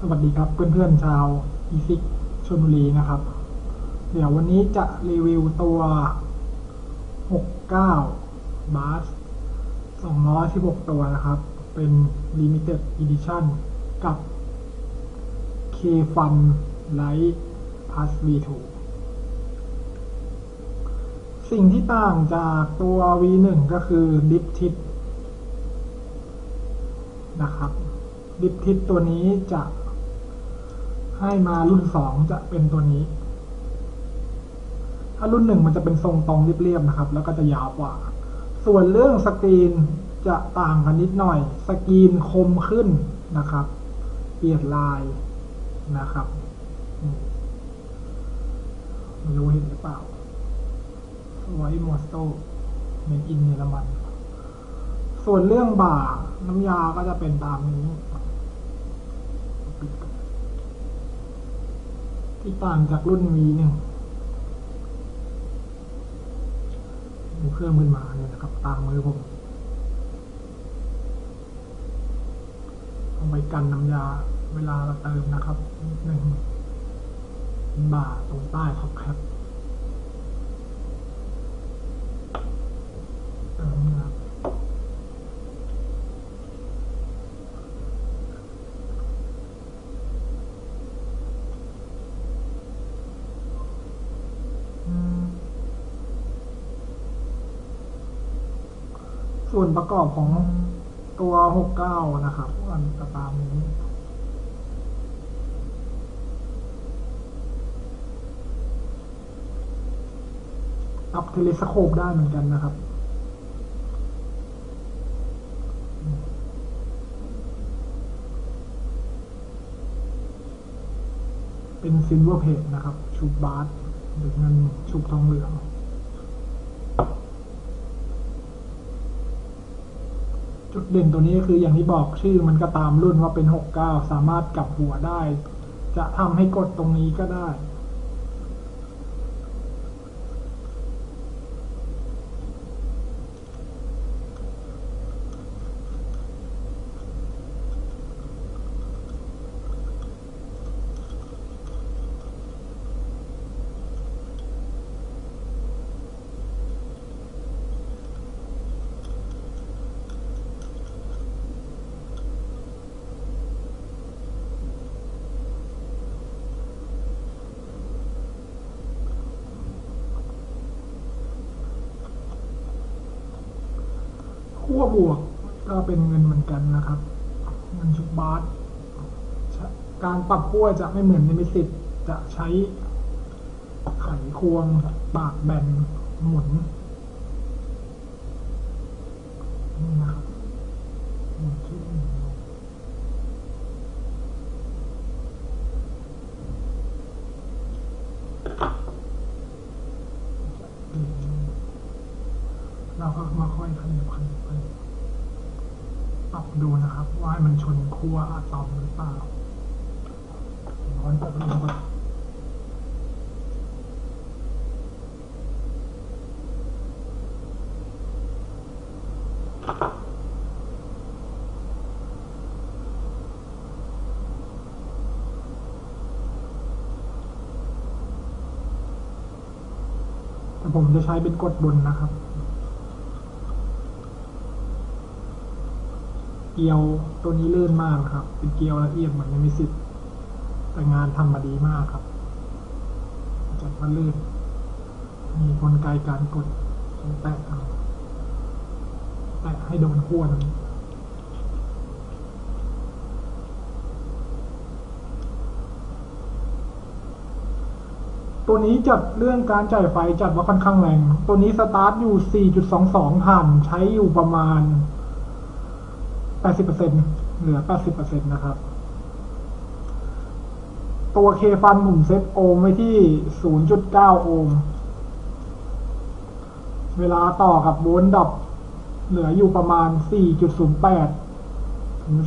สวัสดีครับเพื่อนๆชาวอีซิกชลบุรีนะครับ เดี๋ยววันนี้จะรีวิวตัว 69บาส216 ตัวนะครับ เป็น Limited Edition กับ K Fun Light Plus V2 สิ่งที่ต่างจากตัว V1 ก็คือ Dip Tip นะครับดิฟทิปตัวนี้จะ ให้มารุ่นสองจะเป็นตัวนี้ ถ้ารุ่นหนึ่งมันจะเป็นทรงตรงเรียบๆนะครับ แล้วก็จะยาวกว่า ส่วนเรื่องสกรีนจะต่างกันนิดหน่อย สกรีนคมขึ้นนะครับ เปลี่ยนลายนะครับไม่รู้เห็นหรือเปล่าไวมอสโตเมนอินเยอรมัน ส่วนเรื่องบ่าน้ำยาก็จะเป็นตามนี้ ที่ต่างจากรุ่น V หนึ่งมีเพิ่มขึ้นมาเนี่ยนะครับ ตามมือผมเอาไปกันน้ำยาเวลาเราเติมนะครับหนึ่งบาทตรงใต้ขอบแคปเติมน้ำยา ส่วนประกอบของตัว 69 นะครับอันตตามนี้ปรับเทเลสโคปได้เหมือนกันนะครับเป็นซิลเวอร์เพจนะครับ ชุบบาสหรือเงินชุบทองเหลือง จุดเด่นตัวนี้ก็คืออย่างที่บอกชื่อมันก็ตามรุ่นว่าเป็น 69 สามารถกลับหัวได้ จะทำให้กดตรงนี้ก็ได้ ขั้วบวกก็เป็นเงินเหมือนกันนะครับ เงินชุบบาทการปรับขั้วจะไม่เหมือนในมิสิตจะใช้ไขควงปากแบนหมุนนะครับหมุนขึ้นหมุนลงเราก็มาค่อยขยับขยับขยับปรับ ดูนะครับ ว่ามันชนขั้วอะตอมหรือเปล่าร้อนปรับลงก่อนแต่ผมจะใช้เป็นกดบนนะครับ เกลียวตัวนี้ลื่นมากครับ เป็นเกลียวละเอียดเหมือนยังมีสิทธิ์แต่งานทำมาดีมากครับจัดมาลื่น มีกลไกการกดแตะเอาแตะให้โดนขั้วตรงนี้ตัวนี้จัดเรื่องการจ่ายไฟจัดว่าค่อนข้างแรง ตัวนี้สตาร์ทอยู่ 4.22 ผ่านใช้อยู่ประมาณ 80%เหลือ 80%นะครับ ตัวเคฟันผมเซตโอห์มไว้ที่ 0.9 โอห์ม เวลาต่อกับโวลต์ดับเหลืออยู่ประมาณ 4.08 ถึง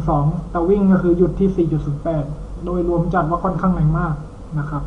4.12 แต่วิ่งก็คือหยุดที่ 4.08 โดยรวมจัดว่าค่อนข้างแรงมากนะครับ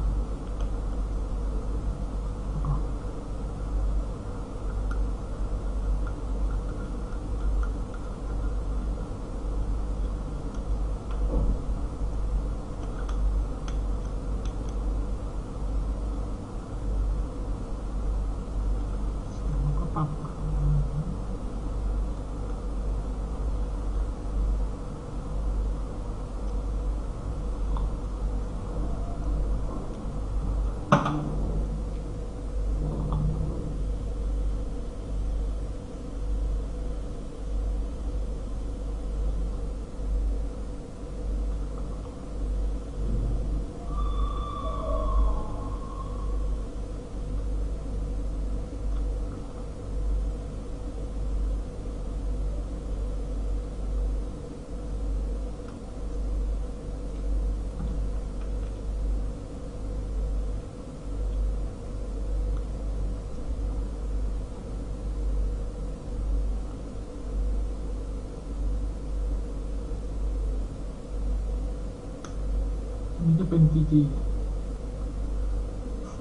ต นี้ จะเป็น GG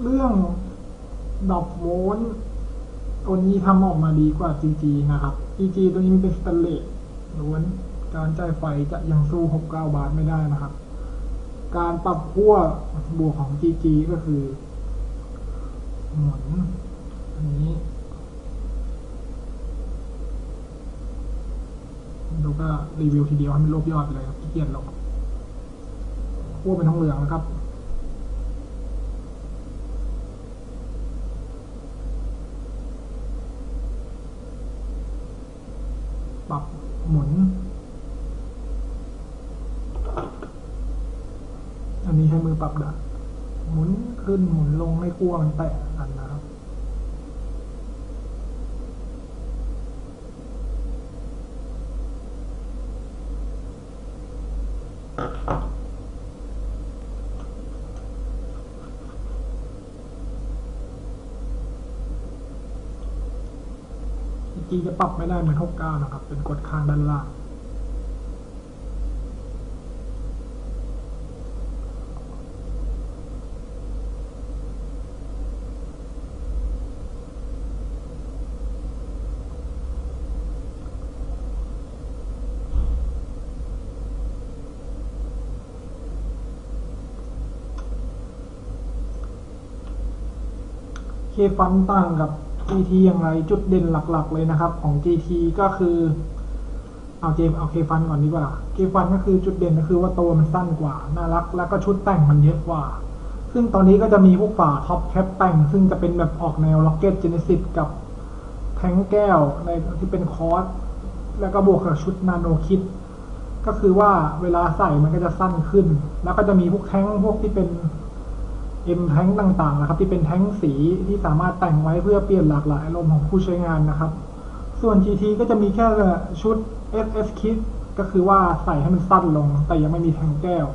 เรื่องดอกโวลต์ตัวนี้ทำออกมาดีกว่า GG นะครับ GG ตัวนี้เป็นสแตนเลสล้วนการจ่ายไฟจะยังสู้ 69 บาทไม่ได้นะครับ การปรับขั้วบวกของ GG ก็คือหมุนอันนี้ดูก็รีวิวทีเดียวให้มันรวบยอดไปเลยครับขี้เกียจลง ขั้วเป็นทองเหลืองนะครับปรับหมุน อันนี้ใช้มือปรับได้หมุนขึ้นหมุนลงไม่กลัวมันแตะกันนะครับ กี้จะปรับไม่ได้เหมือน69นะครับ เป็นกดค้างด้านล่าง เคฟันต่างกับ GT อย่างไรจุดเด่นหลักๆ เลยนะครับ ของ GT ก็คือเอาเจมเอาเคฟันก่อนดีกว่าเคฟันก็คือจุดเด่นก็คือว่าตัวมันสั้นกว่า น่ารัก แล้วก็ชุดแต่งมันเยอะกว่า ซึ่งตอนนี้ก็จะมีพวกฝาท็อปแคปแต่ง ซึ่งจะเป็นแบบออกแนวล็อกเก็ตเจเนซิสกับแทงแก้วในที่เป็นคอร์สแล้วก็บวกกับชุดนาโนคิด ก็คือว่าเวลาใส่มันก็จะสั้นขึ้น แล้วก็จะมีพวกแท้งพวกที่เป็น เอ็มแท้งต่างๆนะครับ ที่เป็นแท้งสีที่สามารถแต่งไว้เพื่อเปลี่ยนหลากหลายอารมณ์ของผู้ใช้งานนะครับ ส่วน GT ก็จะมีแค่ชุด SS Kit ก็คือว่าใส่ให้มันสั้นลง แต่ยังไม่มีแทงแก้ว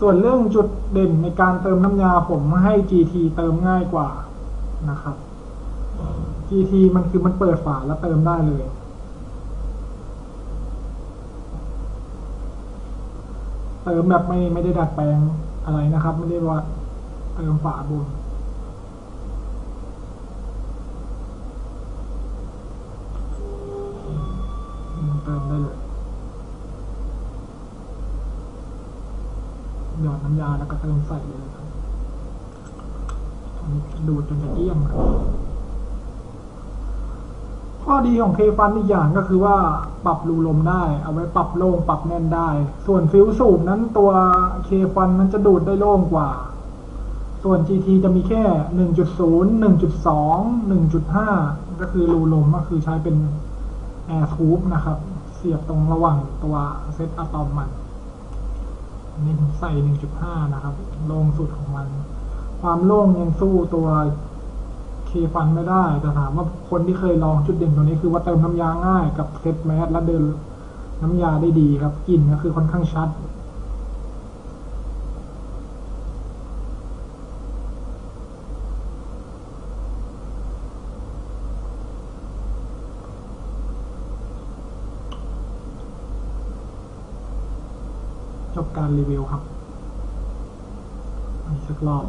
ส่วนเรื่องจุดเด่นในการเติมน้ำยาผมให้ GT เติมง่ายกว่านะครับ GT มันคือมันเปิดฝาแล้วเติมได้เลยเติมแบบไม่ไม่ได้ดัดแปลง อะไรนะครับ ไม่ได้ว่าเติมฝาบนเติมได้เลยหยอดน้ำยาแล้วก็เติมใส่เลยครับดูดจนจะเกลี้ยงครับ ข้อดีของเคฟันอีกอย่างก็คือว่าปรับรูลมได้ เอาไว้ปรับโล่งปรับแน่นได้ ส่วนฟิวสูบนั้นตัวเคฟันนั้นจะดูดได้โล่งกว่า ส่วน GT จะมีแค่ 1.0 1.2 1.5 ก็คือรูลมก็คือใช้เป็นแอร์ทูบนะครับ เสียบตรงระหว่างตัวเซตอะตอมมันนนี้ผมใส่ 1.5 นะครับ โล่งสุดของมัน ความโล่งยังสู้ตัว เคฟันไม่ได้ แต่ถามว่าคนที่เคยลองจุดเด่นตัวนี้คือว่าเติมน้ำยาง่ายกับเซตแมสและเดินน้ำยาได้ดีครับกลิ่นก็คือค่อนข้างชัดจบการรีวิวครับอีกสักรอบ